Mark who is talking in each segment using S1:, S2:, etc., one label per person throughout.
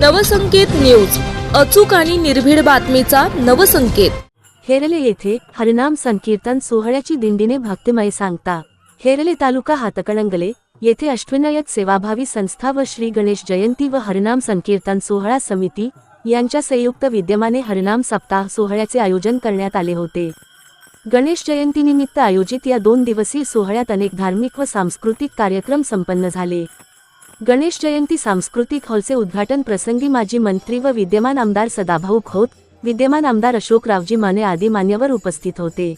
S1: Navsanket news. अचूक आणि निर्भीड बातमीचा नवसंकेत.
S2: हेरले येथे हरिनाम संकीर्तन सोहळ्याची दिंडीने भक्तिमय सांगता. हेरले तालुका हातकणंगले येथे अष्टविनायक सेवाभावी संस्था व श्री गणेश जयंती व हरिनाम संकीर्तन सोहळा समिती यांच्या संयुक्त विद्यमाने हरिनाम सप्ताह सोहळ्याचे आयोजन करण्यात आले होते. गणेश जयंतीनिमित्त आयोजित या दोन दिवसीय सोहळ्यात अनेक धार्मिक व सांस्कृतिक कार्यक्रम संपन्न झाले. गणेश जयंती सांस्कृतिक हॉलचे उद्घाटन प्रसंगी माजी मंत्री व विद्यमान आमदार सदाभाऊ खोत विद्यमान आमदार अशोकरावजी माने आदी मान्यवर उपस्थित होते.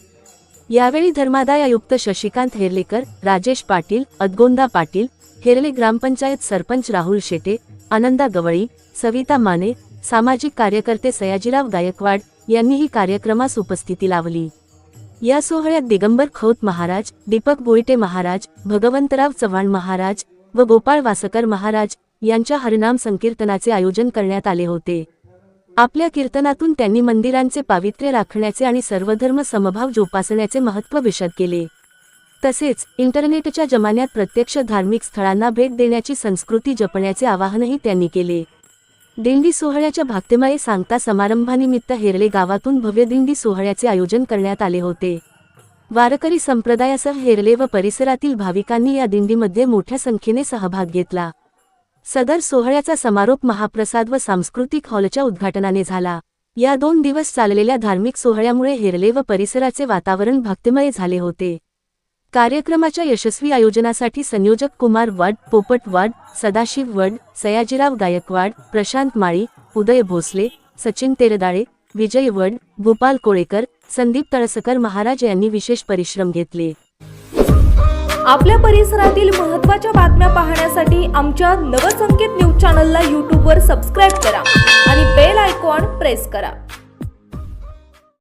S2: यावेळी धर्मादाय आयुक्त शशिकांत हेर्लेकर राजेश पाटील अदगोंदा पाटील हेरले ग्रामपंचायत सरपंच राहुल शेटे आनंदा गवळी सविता माने सामाजिक कार्यकर्ते सयाजीराव गायकवाड यांनीही कार्यक्रमास उपस्थिती लावली. या सोहळ्यात दिगंबर खोत महाराज दीपक बोईटे महाराज भगवंतराव चव्हाण महाराज व गोपाळ वासकर महाराज यांच्या हरनाम संकीर्तनाचे आयोजन करण्यात आले होते. आपल्या कीर्तनातून त्यांनी मंदिरांचे पावित्र्य राखण्याचे आणि सर्वधर्म समभाव जोपासण्याचे महत्त्व विशद केले. तसेच इंटरनेटच्या जमान्यात प्रत्यक्ष धार्मिक स्थळांना भेट देण्याची संस्कृती जपण्याचे आवाहनही त्यांनी केले. दिंडी सोहळ्याच्या भाक्तिमय सांगता समारंभानिमित्त हेरले गावातून भव्य दिंडी सोहळ्याचे आयोजन करण्यात आले होते. वारकरी संप्रदायासह हेरले व परिसरातील भाविकांनी या दिंडीमध्ये मोठ्या संख्येने सहभाग घेतला. सदर सोहळ्याचा समारोप महाप्रसाद व सांस्कृतिक हॉलच्या उद्घाटनाने झाला. या दोन दिवस चाललेल्या धार्मिक सोहळ्यामुळे हेरले व परिसराचे वातावरण भक्तिमय झाले होते. कार्यक्रमाच्या यशस्वी आयोजनासाठी संयोजक कुमार वड पोपट वड सदाशिव वड सयाजीराव गायकवाड प्रशांत माळी उदय भोसले सचिन तेरदाळे विजय वड भूपाल कोळेकर संदीप तळसकर महाराज यांनी विशेष परिश्रम घेतले.
S3: आपल्या परिसरातील महत्त्वाच्या बातम्या पाहण्यासाठी आमच्या नवसंकेत न्यूज चॅनलला यूट्यूबवर सबस्क्राईब करा आणि बेल आयकॉन प्रेस करा.